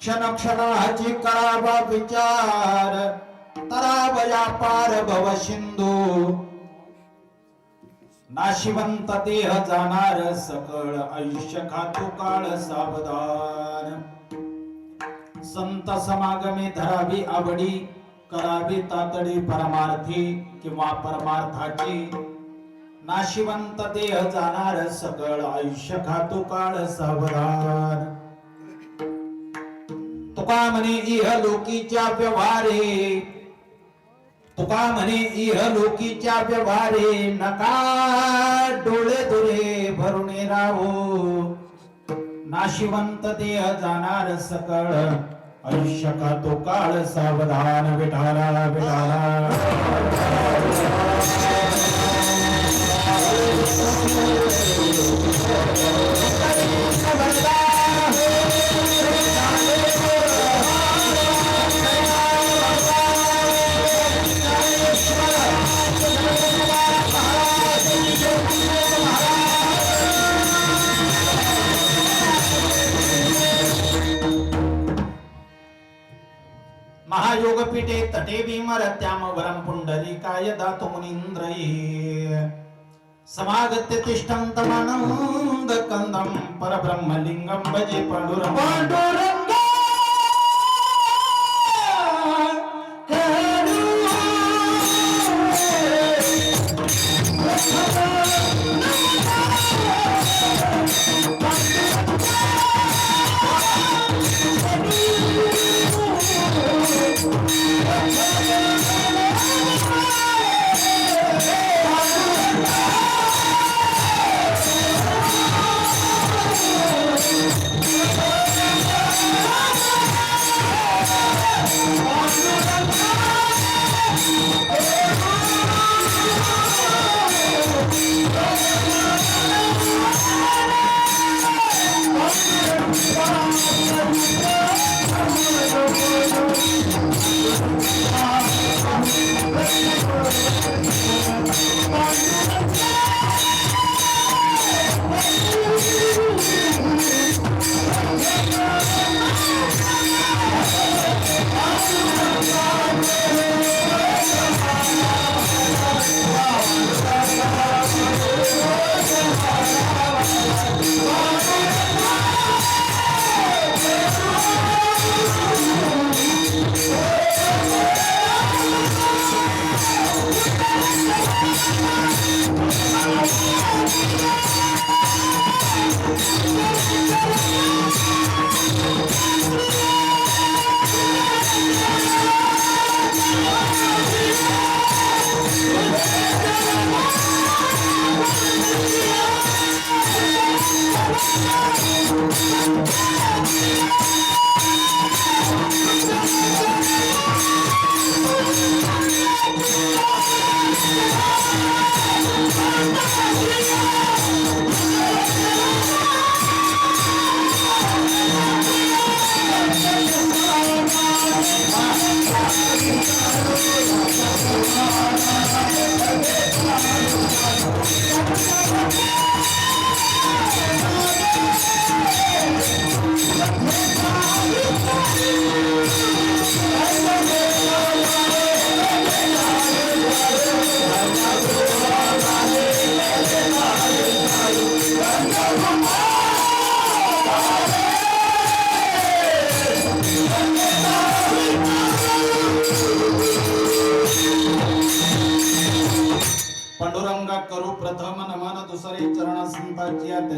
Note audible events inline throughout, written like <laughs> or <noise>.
क्षण क्षणाची करावा विचार. तरावया पार भव सिंधू. नाशिवंत देह जाणार सकळ आयुष्य खातो काळ सावधान. संत समागमे धरावी आवडी करावी तातडी परमार्थी किंवा परमार्थाची. नाशिवंत देह जाणार सकळ आयुष्य खातो काळ सावधान. तुका म्हणे इह लोकीच्या व्यवहारे. तुका म्हणे इह लोकीच्या व्यवहारे. नका डोळे दुरे भरून राहो. नाशिवंत देह जाणार सकळ. आयुष्य का तो काळ सावधान विठाला विठाला तटे भीमरत्याम वरं पुंडरीकाय दातु मुनीन्द्रैः समागत्य तिष्ठन्तमनन्द कन्दं परब्रह्मलिङ्गं भजे पाण्डुरङ्ग पाण्डुरङ्ग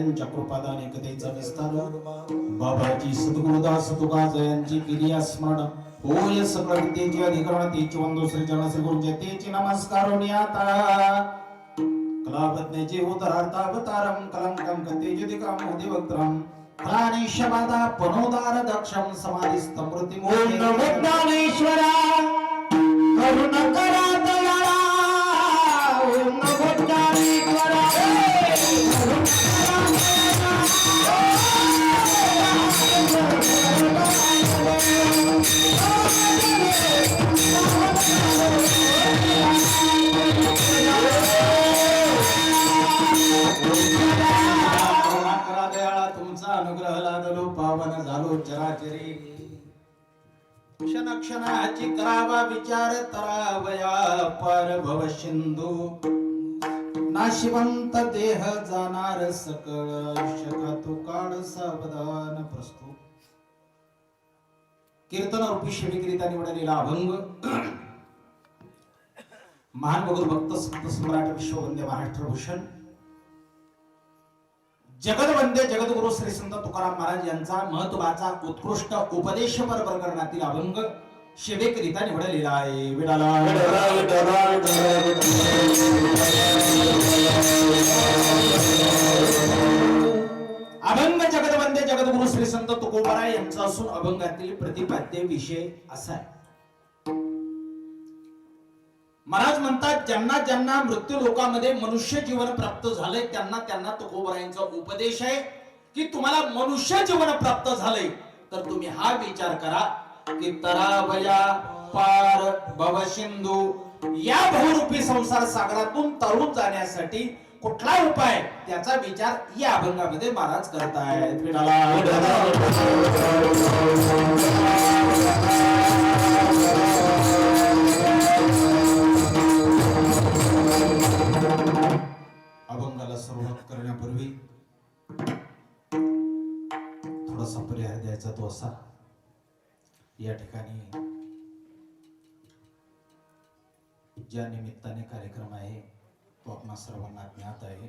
संतांची कृपादाने कथेचा विस्तार बाबाची सद्गुरुदास तुका जयांची केली स्मरण होय सकळ विद्येची अधिकरण तेची वंदो श्री जन श्री गुरु तेची नमस्कार आता. कलापज्ञेचे उदरार्थावतारम कलंकं कतेजुदिकं मुदिवक्त्रं प्राणेशबाधा पनोदार दक्षम समाधिस्तमृतिं ओम नमो ज्ञानेश्वरा करुण क्षण क्षणाची करावा विचार तरावया पार भव सिंधू. नाशिवंत देह जाणार सकळ शका तो काळ सावधान प्रस्तुत कीर्तन रूपी शिविकरिता निवडलेला अभंग. महान भगत भक्त संत सम्राट विश्ववंद्य महाराष्ट्र भूषण. जगदवंदे जगद्गुरु श्री संत तुकाराम महाराज यांचा महत्त्वाचा उत्कृष्ट उपदेशपर प्रकरणातील अभंग शिवेकरिता निवडलेला आहे. विडाला. अभंग जगदवंदे जगद्गुरु श्री संत तुकोबारा यांचा असून अभंगातील प्रतिपाद्य विषय असा आहे. महाराज म्हणतात ज्यांना ज्यांना मृत्यू लोकामध्ये मनुष्य जीवन प्राप्त झालंय त्यांना त्यांना तुकोबरायांचा उपदेश आहे की तुम्हाला मनुष्य जीवन प्राप्त झालंय तर तुम्ही हा विचार करा की तरावया पार भवसिंधू या बहुरूपी संसार सागरातून तरुण जाण्यासाठी कुठला उपाय त्याचा विचार या अभंगामध्ये महाराज करत आहेत. सुरुवात करण्यापूर्वी थोडासा पर्याय द्यायचा तो असा. या ठिकाणी ज्या निमित्ताने कार्यक्रम आहे तो आपणा सर्वांना ज्ञात आहे.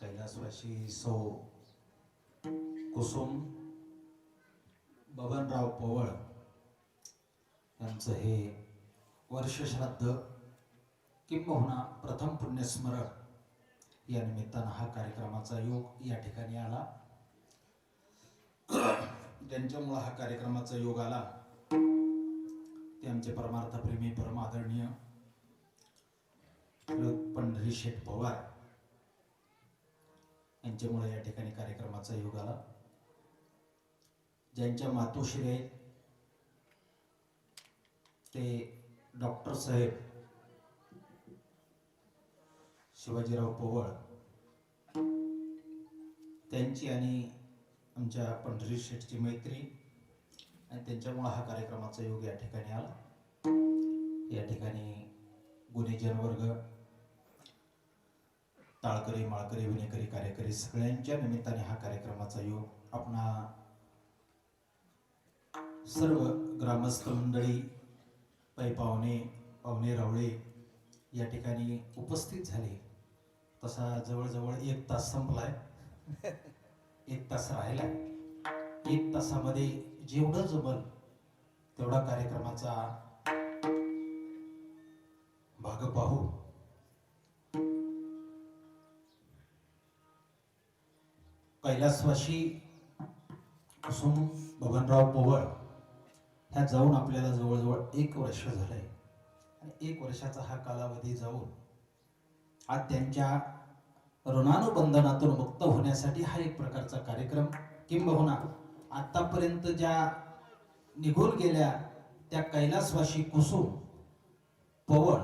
कैलासवासी सौ कुसुम बबनराव पवळ यांचं हे वर्ष श्राद्ध किंबहुना प्रथम पुण्यस्मरण या निमित्तानं हा कार्यक्रमाचा योग या ठिकाणी आला. त्यांच्यामुळं हा कार्यक्रमाचा योग आला ते आमचे परमार्थप्रेमी परम आदरणीय पंढरी शेठ पवार यांच्यामुळे या ठिकाणी कार्यक्रमाचा योग आला. ज्यांच्या मातोश्री आहेत ते डॉक्टर साहेब शिवाजीराव पोवळ त्यांची आणि आमच्या पंढरी शेठची मैत्री आणि त्यांच्यामुळे हा कार्यक्रमाचा योग या ठिकाणी आला. या ठिकाणी गुन्हे जनवर्ग टाळकरी माळकरी विनेकरी कार्यकरी सगळ्यांच्या निमित्ताने हा कार्यक्रमाचा योग आपणा सर्व ग्रामस्थ मंडळी पै पाहुणे पाहुणे रावळे या ठिकाणी उपस्थित झाले. तसा जवळजवळ एक तास संपलाय. एक तास राहिलाय. एक तासामध्ये जेवढं जमल तेवढा कार्यक्रमाचा भाग पाहू. कैलासवाशी कुसुम बबनराव पोवळ ह्या जाऊन आपल्याला जवळजवळ एक वर्ष झालंय. आणि एक वर्षाचा हा कालावधी जाऊन आज त्यांच्या ऋणानुबंधनातून मुक्त होण्यासाठी हा एक प्रकारचा कार्यक्रम किंबहुना आतापर्यंत ज्या निघून गेल्या त्या कैलासवाशी कुसुम पवळ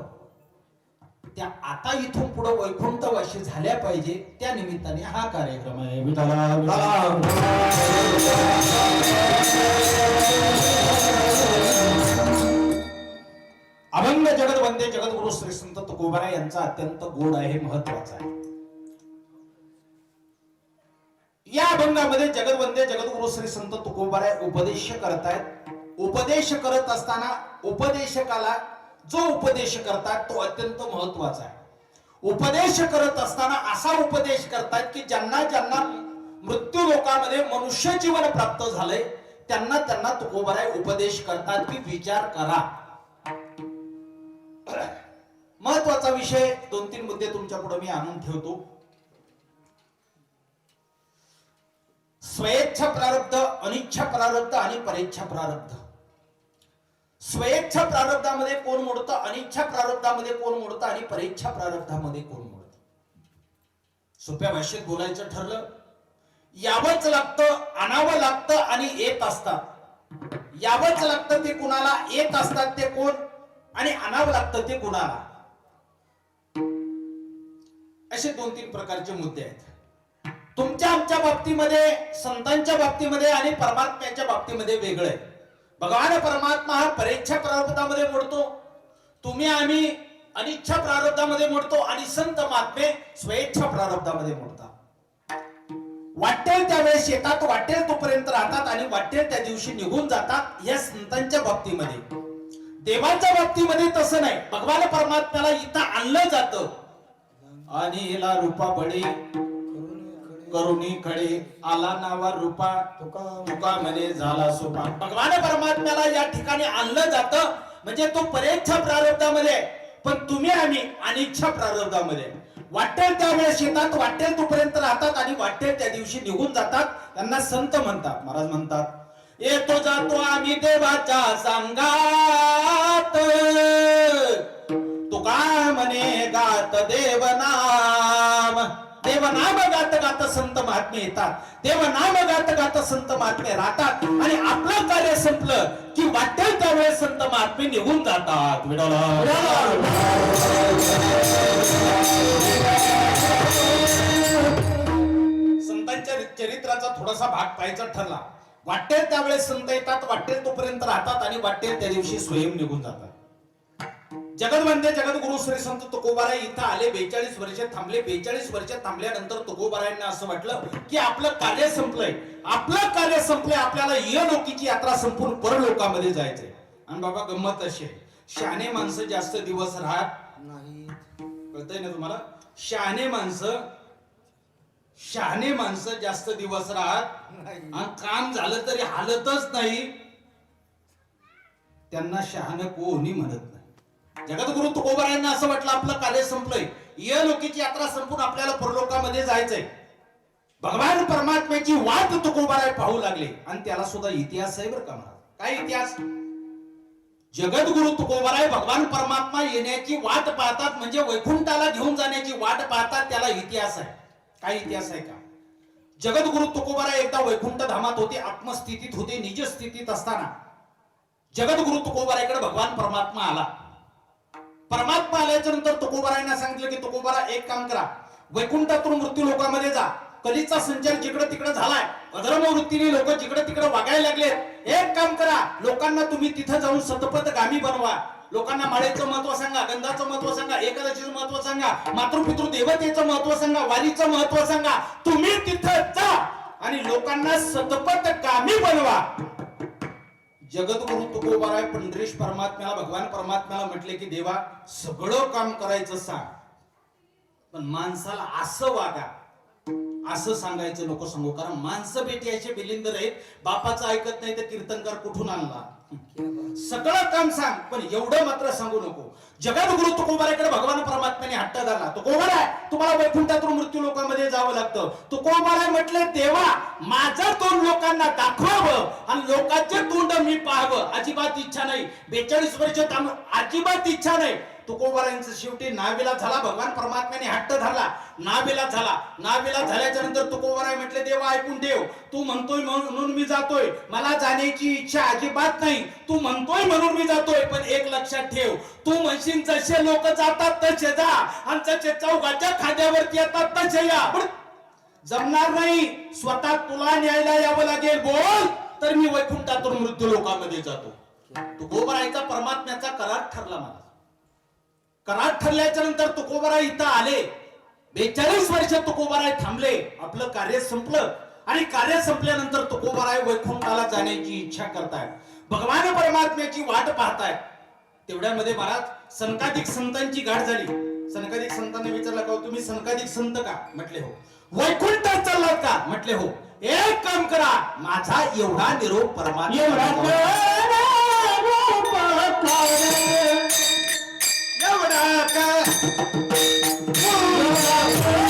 त्या आता इथून पुढे वैकुंठवाशी झाल्या पाहिजे त्या निमित्ताने हा कार्यक्रम आहे विठाला अभंग जगत वंदे जगद्गुरु श्री संत तुकोबारा यांचा अत्यंत गोड आहे महत्त्वाचा आहे. या अभंगामध्ये जगदवंदे जगद्गुरु श्री संत तुकोबारा उपदेश करतायत. उपदेश करत असताना उपदेशकाला जो उपदेश करतात तो अत्यंत महत्त्वाचा आहे. उपदेश करत असताना असा उपदेश करतात की ज्यांना ज्यांना मृत्यू लोकामध्ये मनुष्य जीवन प्राप्त झालंय त्यांना त्यांना तुकोबाराय उपदेश करतात की विचार करा. <clears throat> महत्त्वाचा विषय दोन तीन मुद्दे तुमच्यापुढे मी आणून ठेवतो. स्वेच्छा प्रारब्ध अनिच्छा प्रारब्ध आणि परेच्छा प्रारब्ध. स्वेच्छा प्रारब्धामध्ये कोण मोडतं? अनिच्छा प्रारब्धामध्ये कोण मोडतं? आणि परेच्छा प्रारब्धामध्ये कोण मोडतं? सोप्या भाषेत बोलायचं ठरलं. यावंच लागतं आणावं लागतं आणि येत असतात. यावंच लागतं ते कुणाला? येत असतात ते कोण? आणि आणावं लागतं ते कुणाला? असे दोन तीन प्रकारचे मुद्दे आहेत. तुमच्या आमच्या बाबतीमध्ये संतांच्या बाबतीमध्ये आणि परमात्म्याच्या बाबतीमध्ये वेगळं आहे. भगवान परमात्मा हा परेच्छा प्रारब्धामध्ये मोडतो. तुम्ही आम्ही अनिच्छा प्रारब्धामध्ये मोडतो आणि संत महात्मे स्वेच्छा प्रारब्धामध्ये मोडतात. वाटेल त्यावेळेस येतात वाटेल तोपर्यंत राहतात आणि वाटेल त्या दिवशी निघून जातात या संतांच्या बाबतीमध्ये. देवांच्या बाबतीमध्ये तसं नाही. भगवान परमात्म्याला इथं आणलं जातं. आणि हिला रूपा बळे करुणी खडे आला नावा रूपा तुका म्हणे झाला सोपा. भगवान परमात्म्याला या ठिकाणी आणलं जात. म्हणजे तो परेच्छा प्रारब्धामध्ये आहे. पण तुम्ही आम्ही अनिच्छा प्रारब्धामध्ये आहे. वाटेल त्यावेळेस येतात वाटेल तोपर्यंत राहतात आणि वाटेल त्या दिवशी निघून जातात. त्यांना संत म्हणतात महाराज म्हणतात येतो जातो आम्ही देवाच्या संगात. काय म्हणे गात देवनाम. देवनाम गात गात संत महात्मे येतात. देवनाम गात गात संत महात्मे राहतात. आणि आपलं कार्य संपलं की वाटेल त्यावेळेस संत महात्मे निघून जातात. संतांच्या चरित्राचा थोडासा भाग पाहायचा ठरला. वाटेल त्यावेळेस संत येतात वाटेल तोपर्यंत राहतात आणि वाटेल त्या दिवशी स्वयं निघून जातात. जगदवंदे जगद्गुरु श्री संत तुकोबाराय इथं आले बेचाळीस वर्ष थांबले. बेचाळीस वर्ष थांबल्यानंतर तुकोबारायांना असं वाटलं की आपलं कार्य संपलंय. आपलं कार्य संपलंय आपल्याला इहलोकीची यात्रा संपूर्ण परलोकामध्ये जायचंय. आणि बाबा गंमत अशी आहे. शहाणे माणसं जास्त दिवस राहत नाही कळतंय ना तुम्हाला? शहाणे माणसं शहाणे माणसं जास्त दिवस राहत काम झालं तरी हालतच नाही. त्यांना शहाणं कोणी म्हणत नाही. जगद्गुरु तुकोबारायांना असं वाटलं आपलं कार्य संपलंय. या लोकीची यात्रा संपून आपल्याला परलोकामध्ये जायचंय. भगवान परमात्म्याची वाट तुकोबाराय पाहू लागले. आणि त्याला सुद्धा इतिहास आहे बरं का महाराज. काय इतिहास? जगद्गुरु तुकोबाराय भगवान परमात्मा येण्याची वाट पाहतात म्हणजे वैकुंठाला घेऊन जाण्याची वाट पाहतात त्याला इतिहास आहे. काय इतिहास आहे का? जगद्गुरु तुकोबारा एकदा वैकुंठ धामात होते आत्मस्थितीत होते निज स्थितीत असताना. जगद्गुरु तुकोबारायकडे भगवान परमात्मा आला. परमात्मा आल्याच्यानंतर तुकोबारायना सांगितलं की तुकोबारा एक काम करा. वैकुंठातून मृत्यू लोकांमध्ये जा. कलीचा संचार जिकडे तिकडे झालाय अधर्म वृत्तीने लोक जिकडे तिकडे वागायला लागलेत एक काम करा. लोकांना तुम्ही तिथं जाऊन सतपथ गामी बनवा. लोकांना माळेचं महत्त्व सांगा गंधाचं महत्त्व सांगा एकादशीचं महत्त्व सांगा मातृपितृ देवतेचं महत्त्व सांगा वारीचं महत्त्व सांगा. तुम्ही तिथं जा आणि लोकांना सतपथ कामी बनवा. जगद्गुरु तुकोबाराय पंढरीश परमात्म्याला भगवान परमात्म्याला म्हटले की देवा सगळं काम करायचं सांग. पण माणसाला असं वागा असं सांगायचं नको सांगू कारण माणसं बेटी असे बिलिंदर आहेत. बापाचं ऐकत नाही तर कीर्तनकार कुठून आणला? सगळं काम सांग पण एवढं मात्र सांगू नको. जगद्गुरु तुकोबाराकडे भगवान परमात्म्याने हट्ट धरला. तुकोबाराय तुम्हाला वैकुंठातून मृत्यू लोकांमध्ये जावं लागतं. तुकोबाराय म्हटले देवा माझं तोंड लोकांना दाखवावं आणि लोकांचे तोंड मी पाहावं. अजिबात इच्छा नाही. बेचाळीस वर्ष अजिबात इच्छा नाही. तुकोबारांचं शेवटी नाविला झाला. भगवान परमात्म्याने हट्ट धरला. नाविला झाला. नाविला झाल्याच्यानंतर तुकोबाराय म्हटले देवा ऐकून ठेव. तू म्हणतोय म्हणून मी जातोय. मला जाण्याची इच्छा अजिबात नाही. तू म्हणतोय म्हणून मी जातोय पण एक लक्षात ठेव. तू म्हणशील जसे लोक जातात तसे जा. आणि जसे चौघाच्या खाद्यावरती येतात तसे या. पण जमणार नाही. स्वतः तुला न्यायला यावं लागेल. बोल. तर मी वैकुंठातून मृत्यू लोकांमध्ये जातो. तुकोबरायचा परमात्म्याचा करार ठरला मला. करार ठरल्याच्या नंतर तुकोबराय इथं आले. बेचाळीस वर्ष तुकोबराय थांबले. आपलं कार्य संपलं. आणि कार्य संपल्यानंतर तुकोबराय वैकुंठाला जाण्याची इच्छा करताय भगवान परमात्म्याची वाट पाहताय तेवढ्यामध्ये महाराज सनकाधिक संतांची गाठ झाली. सनकाधिक संतांनी विचारलं का "हो, तुम्ही सनकाधिक संत का? म्हटले हो. वैकुंठात चाललात का? म्हटले हो. एक काम करा. माझा एवढा निरोप परमात्मा. एवढा का संगादिका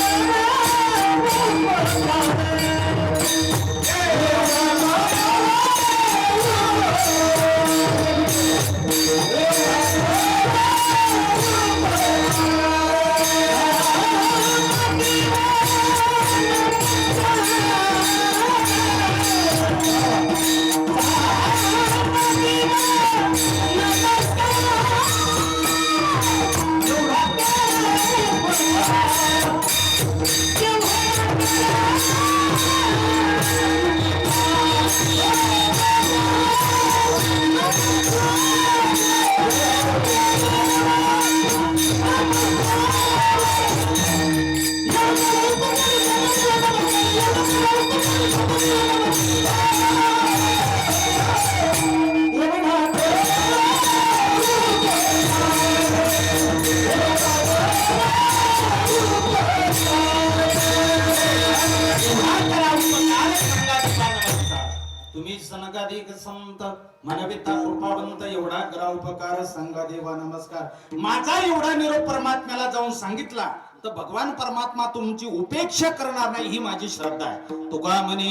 कृपावंत उपकार ग्रा देवा नमस्कार. माझा एवढा निरोप परमात्म्याला जाऊन सांगितला तर भगवान परमात्मा तुमची उपेक्षा करणार नाही ही माझी श्रद्धा आहे. तुका म्हणे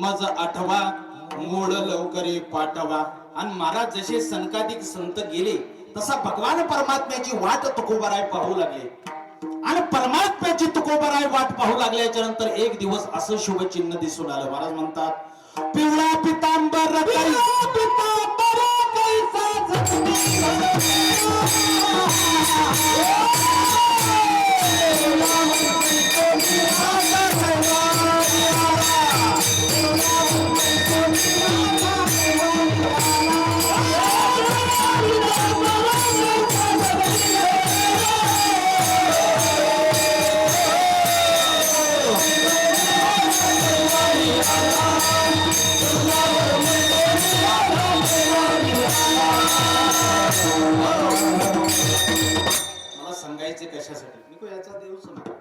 मज आठवा मोड लवकर पाठवा. आणि महाराज जसे संकाधिक संत गेले तसा भगवान परमात्म्याची वाट तुकोबराय पाहू लागले. आणि परमात्म्याची तुकोबराय वाट पाहू लागल्याच्या नंतर एक दिवस असं शुभचिन्ह दिसून आलं. महाराज म्हणतात पिवळा पितांबर पितांबर कशासाठी निको याचा देव समजा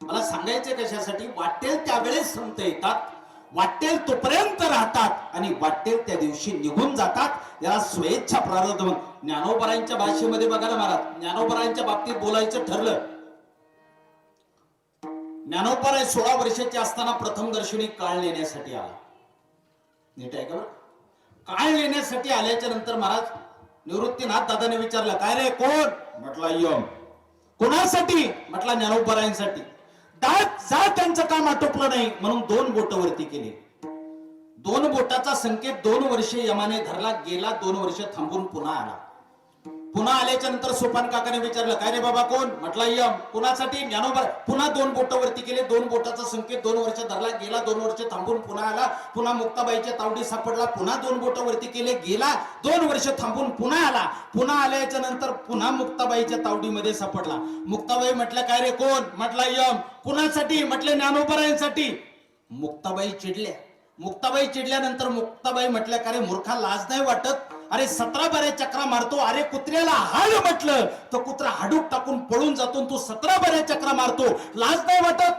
मला सांगायचं कशासाठी? वाटेल त्यावेळेस संत येतात वाटेल तोपर्यंत राहतात आणि वाटेल त्या दिवशी निघून जातात. याला स्वेच्छा प्रारब्ध म्हण ज्ञानोबरांच्या भाषेमध्ये बघायला महाराज ज्ञानोबरांच्या बाबतीत बोलायचं ठरलं. ज्ञानोपराय सोळा वर्षाचे असताना प्रथम दर्शनी काळ लेण्यासाठी आला. नीट आहे का बरं? काळ लेण्यासाठी आल्याच्यानंतर महाराज निवृत्तीनाथ दादाने विचारलं काय रे कोण? म्हटलं यम कोणासाठी? म्हटला ज्ञानोपरायांसाठी दात जा त्यांचं काम आटोपलं नाही म्हणून दोन बोट वरती केले. दोन बोटाचा संकेत दोन वर्षे यमाने धरला गेला दोन वर्ष थांबून पुन्हा आला. पुन्हा आल्याच्यानंतर सोपान काकाने विचारलं काय रे बाबा कोण? म्हटला यम. कुणासाठी? ज्ञानोबा पुन्हा दोन बोटावरती केले. दोन बोटाचा संकेत दोन वर्ष धरला गेला दोन वर्ष थांबून पुन्हा आला. पुन्हा मुक्ताबाईच्या तावडी सापडला. पुन्हा दोन बोटावरती केले गेला. दोन वर्ष थांबून पुन्हा आला. पुन्हा आल्याच्यानंतर पुन्हा मुक्ताबाईच्या तावडीमध्ये सापडला. मुक्ताबाई म्हटलं काय रे कोण? म्हटला यम. कुणासाठी? म्हटले ज्ञानोबरायांसाठी. मुक्ताबाई चिडल्या. मुक्ताबाई चिडल्यानंतर मुक्ताबाई म्हटल्या का रे मूर्खा लाज नाही वाटत? अरे सतरा बऱ्या चक्रा मारतो अरे कुत्र्याला हाड म्हटलं तर कुत्रा हाडूक टाकून पळून जातो तू सतरा बऱ्या चक्रा मारतो. लाज नाही वाटत?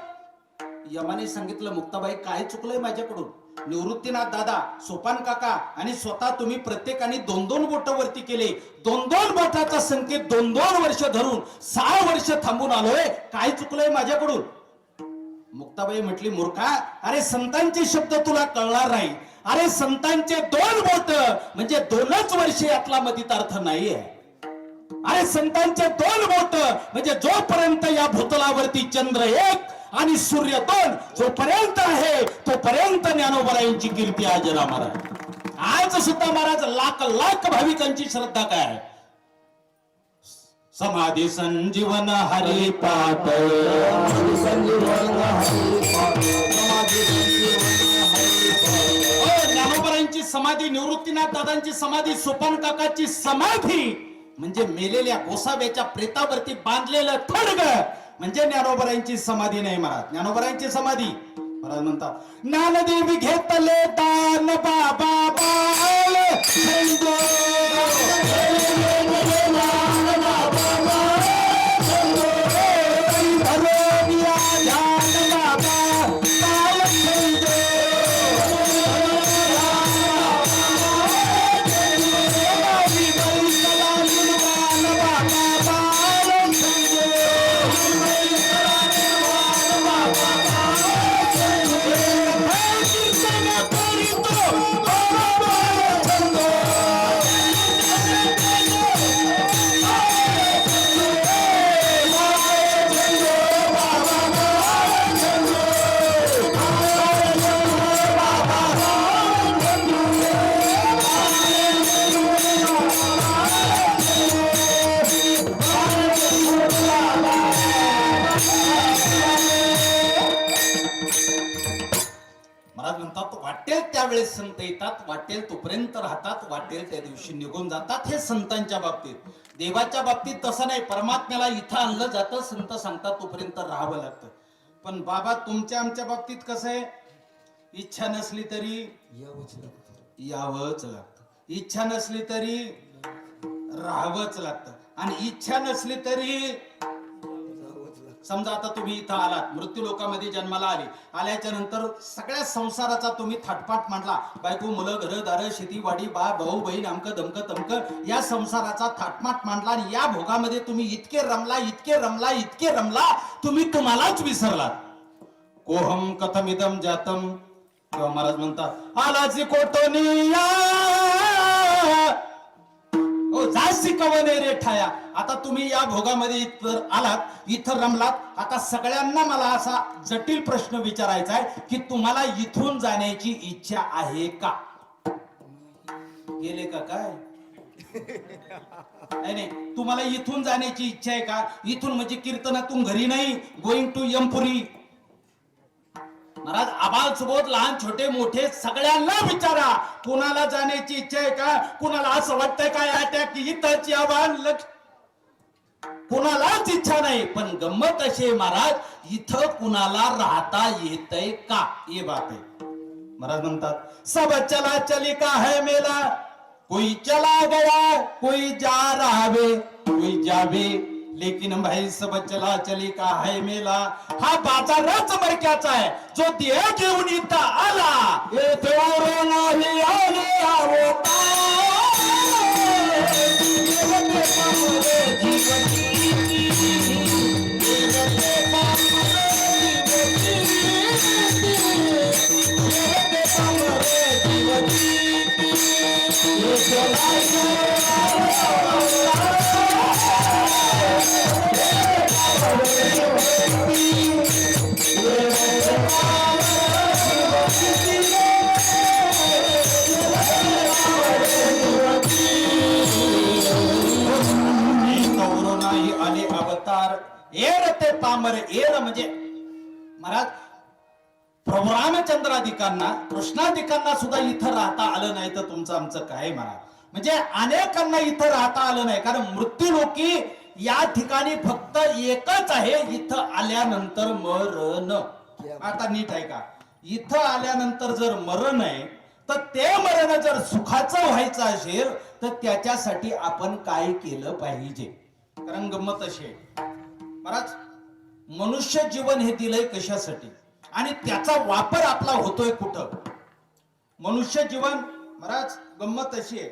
यमाने सांगितलं मुक्ताबाई काय चुकलंय माझ्याकडून? निवृत्तीनाथ दादा सोपान काका आणि स्वतः तुम्ही प्रत्येकाने दोन दोन बोट वरती केले. दोन दोन बोटाचा संकेत दोन दोन वर्ष धरून सहा वर्ष थांबून आलोय. काय चुकलंय माझ्याकडून? मुक्ताबाई म्हटली मूर्खा अरे संतांचे शब्द तुला कळणार नाही. अरे संतांचे दोन बोट म्हणजे दोनच वर्षे यातला मतीत अर्थ नाहीये. अरे संतांचे दोन बोट म्हणजे जोपर्यंत या भूतलावरती चंद्र एक आणि सूर्य दोन जोपर्यंत आहे तोपर्यंत ज्ञानोबरायांची कीर्ती आज महाराज आज सुद्धा महाराज लाख लाख भाविकांची श्रद्धा काय आहे? समाधी संजीवन हरी ओ, ज्ञानोबरांची समाधी निवृत्तीनाथ दादांची समाधी सोपान काकाची समाधी म्हणजे मेलेल्या गोसाव्याच्या प्रेतावरती बांधलेलं थडग म्हणजे ज्ञानोबरांची समाधी नाही महाराज. ज्ञानोबरांची समाधी महाराज म्हणतात ज्ञानदेवी घेतले दान बाबा बाळ वाटेल तोपर्यंत राहतात वाटेल त्या दिवशी निघून जातात हे संतांच्या बाबतीत. देवाच्या बाबतीत तसं नाही परमात्म्याला इथं आणलं जातं संत सांगतात तोपर्यंत राहावं लागतं. पण बाबा तुमच्या आमच्या बाबतीत कसं आहे? इच्छा नसली तरी यावंच लागतं. इच्छा नसली तरी राहावंच लागतं. आणि इच्छा नसली तरी समजा आता तुम्ही इथं आलात मृत्यू लोकामध्ये जन्माला आले आल्याच्यानंतर सगळ्या संसाराचा तुम्ही थाटपाट मांडला. बायको मुलं घर दार शेती वाडी बा भाऊ बहीण अमक दमक तमक या संसाराचा थाटमाट मांडला आणि या भोगामध्ये तुम्ही इतके रमला इतके रमला इतके रमला तुम्ही तुम्हालाच विसरलात कोहम कथमिदम जातम. किंवा महाराज म्हणतात आलाची कोटोनिया ओ जास्ती कवने रे ठाया. आता तुम्ही या भोगामध्ये इथं आलात इथं रमलात. आता सगळ्यांना मला असा जटिल प्रश्न विचारायचा आहे की तुम्हाला इथून जाण्याची इच्छा आहे का? गेले का काय? नाही नाही. तुम्हाला इथून जाण्याची इच्छा आहे का? इथून म्हणजे कीर्तनातून घरी नाही गोइंग टू यमपुरी. महाराज आबाल सुबोध लहान छोटे मोठे सगळ्यांना विचारा. कुणाला जाण्याची इच्छा आहे का? कुणाला असं वाटतंय काय अटॅक की आव्हान लक्ष कुणालाच इच्छा नाही. पण गंमत अशी महाराज इथं कुणाला राहता येतय का? ये बात आहे. महाराज म्हणतात सब चला चली का है मेला? कोई चला गया कोई जा रहा कोई जावे लेकिन भाई सब चला चली का है मेला? हा बाजारच मरक्याचा आहे. जो देह घेऊन इथं आला. येथे नाही आले अवतार एर ते पामर एर म्हणजे महाराज प्रभू रामचंद्राधिकांना कृष्णाधिकांना सुद्धा इथं राहता आलं नाही तर तुमचं आमचं काय महाराज? म्हणजे अनेकांना इथं राहता आलं नाही कारण मृत्यू लोकी या ठिकाणी फक्त एकच आहे इथं आल्यानंतर मरण. आता नीट आहे का? इथं आल्यानंतर जर मरण आहे तर ते मरण जर सुखाचं व्हायचं असेल तर त्याच्यासाठी आपण काय केलं पाहिजे? कारण गंमत अशी आहे. महाराज मनुष्य जीवन हे दिलंय कशासाठी? आणि त्याचा वापर आपला होतोय कुठं? मनुष्य जीवन महाराज गंमत अशी आहे.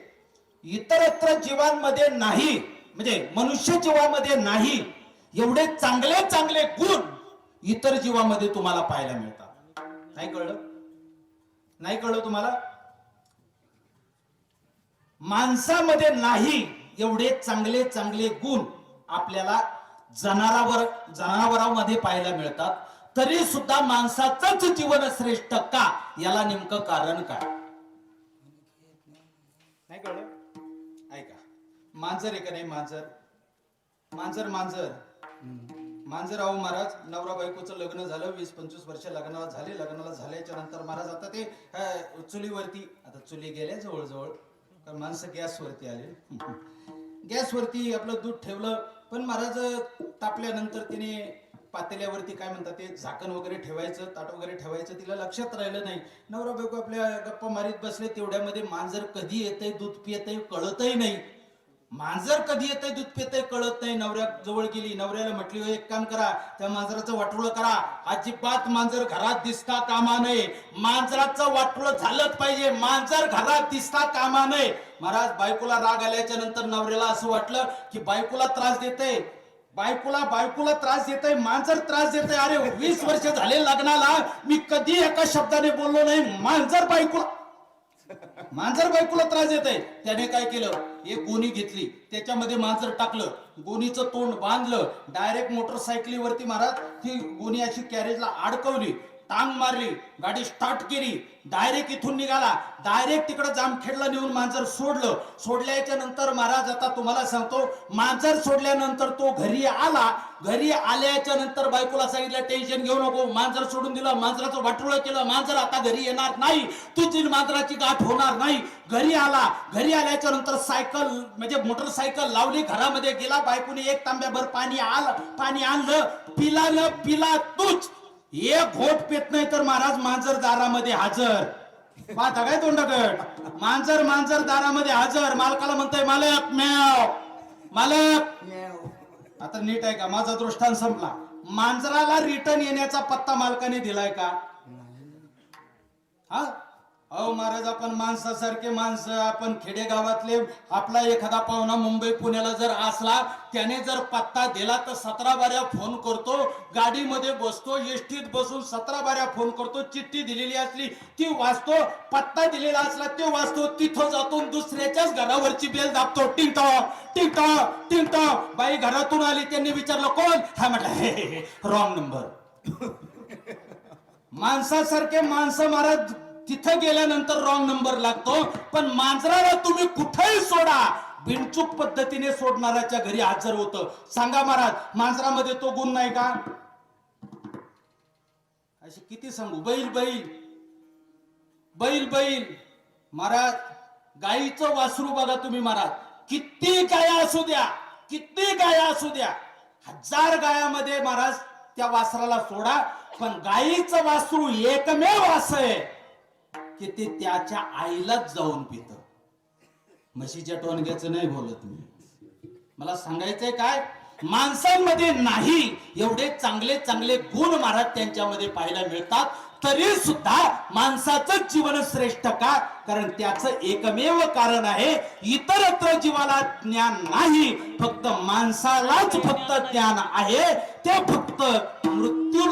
इतरत्र जीवांमध्ये नाही म्हणजे मनुष्य जीवामध्ये नाही एवढे चांगले चांगले गुण इतर जीवामध्ये तुम्हाला पाहायला मिळतात. नाही कळलं? नाही कळलं तुम्हाला? माणसामध्ये नाही एवढे चांगले चांगले गुण आपल्याला जनावर जनावरांमध्ये पाहायला मिळतात. तरी सुद्धा माणसाचंच जीवन श्रेष्ठ का? याला नेमकं कारण काय? नाही कळलं? ऐका. मांजर आहे का नाही मांजर? मांजर मांजर. मांजर अहो महाराज नवरा बायकोचं लग्न झालं वीस पंचवीस वर्ष लग्नाला झाले लग्नाला झाल्याच्यानंतर महाराज आता ते चुलीवरती आता चुली गेल्या जवळजवळ कारण माणसं गॅसवरती आले. <laughs> गॅसवरती आपलं दूध ठेवलं पण महाराज तापल्यानंतर तिने पातेल्यावरती काय म्हणतात ते झाकण वगैरे ठेवायचं ताट वगैरे ठेवायचं तिला लक्षात राहिलं नाही. नवरा बायको आपल्या गप्पा मारीत बसले तेवढ्यामध्ये मांजर कधी येतंय दूध पियतंय कळतही नाही. मांजर कधी येतंय दूध पितय कळत नाही. नवऱ्या जवळ गेली नवऱ्याला म्हटली "हो, एक काम करा त्या मांजराचं वाटोळं करा. अजिबात मांजर घरात दिसता कामा नये. मांजराचं वाटोळं झालंच पाहिजे. मांजर घरात दिसता कामा नये. महाराज बायकोला राग आल्याच्यानंतर नवऱ्याला असं वाटलं की बायकोला त्रास देते बायकोला बायकोला त्रास देतय मांजर त्रास देतय. अरे वीस वर्ष झाले लग्नाला. मी कधी एका शब्दाने बोललो नाही. मांजर बायकोला मांजर बायकोला त्रास देत आहे त्याने काय केलं? एक गोणी घेतली. त्याच्यामध्ये मांजर टाकलं. गोणीचं तोंड बांधलं. डायरेक्ट मोटरसायकलीवरती महाराज ती गोणी अशी कॅरेजला अडकवली. टांग मारली गाडी स्टार्ट केली डायरेक्ट इथून निघाला. डायरेक्ट तिकडे जामखेडला नेऊन मांजर सोडलं. सोडल्याच्या नंतर महाराज आता तुम्हाला सांगतो मांजर सोडल्यानंतर तो घरी आला. घरी आल्याच्यानंतर बायकोला सांगितलं टेन्शन घेऊ नको मांजर सोडून दिलं मांजराचं वाटोळ केलं मांजर आता घरी येणार नाही. तुझी मांजराची गाठ होणार नाही. घरी आला. घरी आल्याच्यानंतर सायकल म्हणजे मोटरसायकल लावली घरामध्ये गेला. बायकोने एक तांब्याभर पाणी आलं पाणी आणलं. पिला न पिला तूच. एक घोट पेत नाही तर महाराज मांजर दारामध्ये हजर. पाहता काय तोंडकट? मांजर मांजर दारामध्ये हजर. मालकाला म्हणताय मालक म्याव. मालक. आता नीट आहे का माझा दृष्टांत संपला. मांजराला रिटर्न येण्याचा पत्ता मालकाने दिलाय का? हा? अहो महाराज आपण माणसासारखे माणसं आपण खेडेगावातले आपला एखादा पाहुणा मुंबई पुण्याला जर असला त्याने जर पत्ता दिला तर सतरा बाऱ्या फोन करतो गाडीमध्ये बसतो एसटीत बसून सतरा बाऱ्या फोन करतो चिठ्ठी दिलेली असली ती वाचतो पत्ता दिलेला असला ते वाचतो तिथं जातो दुसऱ्याच्याच घरावरची बेल दाबतो टिंक टिंक टिंक बाई घरातून आली त्यांनी विचारलं कोण? हा म्हटलं रॉंग नंबर <laughs> माणसासारखे माणसं महाराज तिथं गेल्यानंतर रॉंग नंबर लागतो. पण मांजराला तुम्ही कुठेही सोडा. बिनचूक पद्धतीने सोडणाऱ्याच्या घरी हजर होतं. सांगा महाराज मांजरामध्ये तो गुण नाही का? असे किती सांगू? बैल बैल. बैल बैल. महाराज गाईचं वासरू बघा तुम्ही महाराज. किती गाया असू द्या. किती गाया असू द्या. हजार गायामध्ये महाराज त्या वासराला सोडा. पण गाईचं वासरू एकमेव असं आहे. की ते त्याच्या आईलाच जाऊन पित. म्हशीच्या टोनग्याचं नाही बोलत मी. मला सांगायचंय काय? माणसांमध्ये नाही. एवढे चांगले चांगले गुण महाराज त्यांच्यामध्ये पाहायला मिळतात. तरी सुद्धा माणसाचं जीवन श्रेष्ठ का? कारण त्याचं एकमेव कारण आहे इतरत्र जीवाला ज्ञान नाही. फक्त माणसालाच फक्त ज्ञान आहे. ते फक्त मृत्यू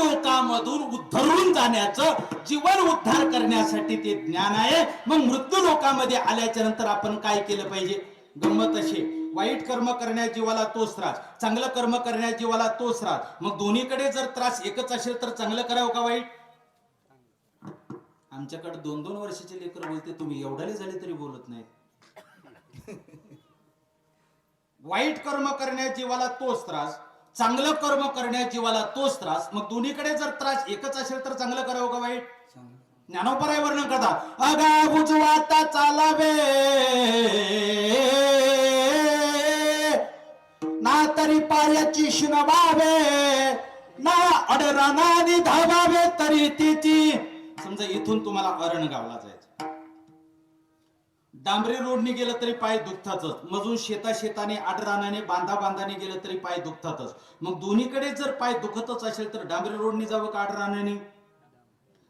मधून उद्धरून जाण्याचं जीवन उद्धार करण्यासाठी ते ज्ञान आहे. मग मृत्यू लोकामध्ये आल्याच्यानंतर आपण काय केलं पाहिजे? गंमत अशी वाईट कर्म करण्या जीवाला तोच त्रास चांगलं कर्म करण्या जीवाला तोच त्रास. मग दोन्हीकडे जर त्रास एकच असेल तर चांगलं करावं का वाईट? आमच्याकडे दोन दोन वर्षाचे लेकर बोलते तुम्ही एवढाले झाले तरी बोलत नाही. वाईट कर्म करण्या जीवाला तोच त्रास चांगलं कर्म करण्या जीवाला तोच त्रास. मग दोन्हीकडे जर त्रास एकच असेल तर चांगलं करावं का वाईट? ज्ञानोपराय वर्णन करता अगा बुजवाता चालावे. ना तरी पायाची शिनवावे ना अडरानाने धावावे तरी तिची. समजा इथून तुम्हाला अरणगावला जाईल डांबरी रोडने गेलं तरी पाय दुखतातच. मजून शेता शेताने आडरानाने बांधा बांधाने गेलं तरी पाय दुखतातच. मग दोन्हीकडे जर पाय दुखतच असेल तर डांबरी रोडने जावं का आडरानाने?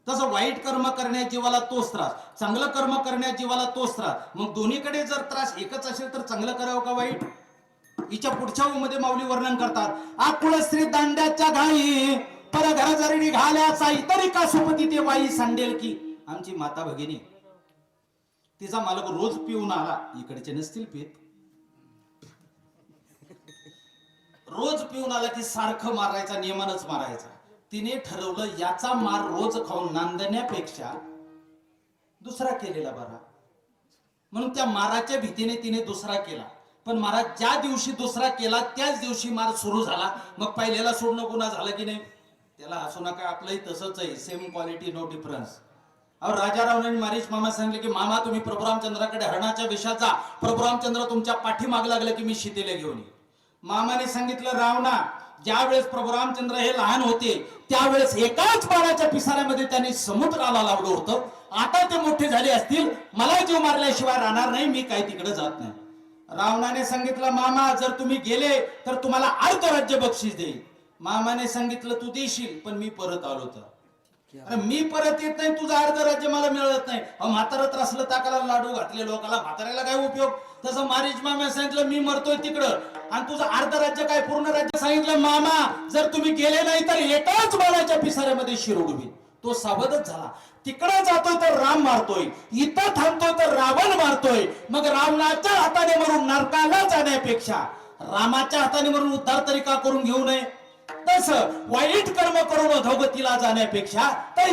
तसं वाईट कर्म करण्या जीवाला तोच त्रास. चांगलं कर्म करण्या जीवाला तोच त्रास. मग दोन्हीकडे जर त्रास एकच असेल तर चांगलं करावं का वाईट? हिच्या पुढच्या मध्ये माऊली वर्णन करतात आकुळ श्री दांड्याच्या घाई पर घराजारीने जरी इतरी का सुपती ते बाई सांडेल की? आमची माता भगिनी तिचा मालक रोज पिऊन आला. इकडचे नसतील पित. रोज पिऊन आला की सारखं मारायचा नियमानच मारायचा. तिने ठरवलं याचा मार रोज खाऊन नांदण्यापेक्षा दुसरा केलेला बरा. म्हणून त्या माराच्या भीतीने तिने दुसरा केला. पण महाराज ज्या दिवशी दुसरा केला त्याच दिवशी मार सुरू झाला. मग पहिल्याला सोडणं गुन्हा झाला की नाही? त्याला हसू नका आपलंही तसंच आहे. सेम क्वालिटी नो डिफरन्स अहो राजा मारीच मामा सांगितले की मामा तुम्ही प्रभुरामचंद्राकडे हरणाच्या विषाचा प्रभुरामचंद्र तुमच्या पाठीमाग लागलं की मी शितेले घेऊन येईल मामाने सांगितलं रावणा ज्या वेळेस प्रभू हे लहान होते त्यावेळेस एकाच पाण्याच्या पिसाऱ्यामध्ये त्यांनी समुद्राला लावलं होतं. आता ते मोठे झाले असतील मला जीव मारल्याशिवाय राहणार नाही मी काही तिकडे जात नाही. रावणाने सांगितलं मामा जर तुम्ही गेले तर तुम्हाला अर्ध राज्य बक्षीस देईल मामाने सांगितलं तू देशील पण मी परत आलो तर. अरे मी परत येत नाही तुझं अर्ध राज्य मला मिळत नाही. म्हातारा त्रासलं ताकाला लाडू घातले लोकाला म्हाताऱ्याला काय उपयोग? तसं मारिज मामा सांगितलं मी मरतोय तिकडं. आणि तुझं अर्ध राज्य काय पूर्ण राज्य सांगितलं? मामा जर तुम्ही गेले नाही तर एकाच बाळाच्या पिसाऱ्यामध्ये शिर तो सावधच झाला. तिकडे जातोय तर राम मारतोय इथं थांबतोय तर रावण मारतोय. मग रावणाच्या हाताने मरून नरकाला जाण्यापेक्षा रामाच्या हाताने मरून उद्धार तरी का करून घेऊ नये? तसं वाईट कर्म करून अधोगतीला जाण्यापेक्षा तर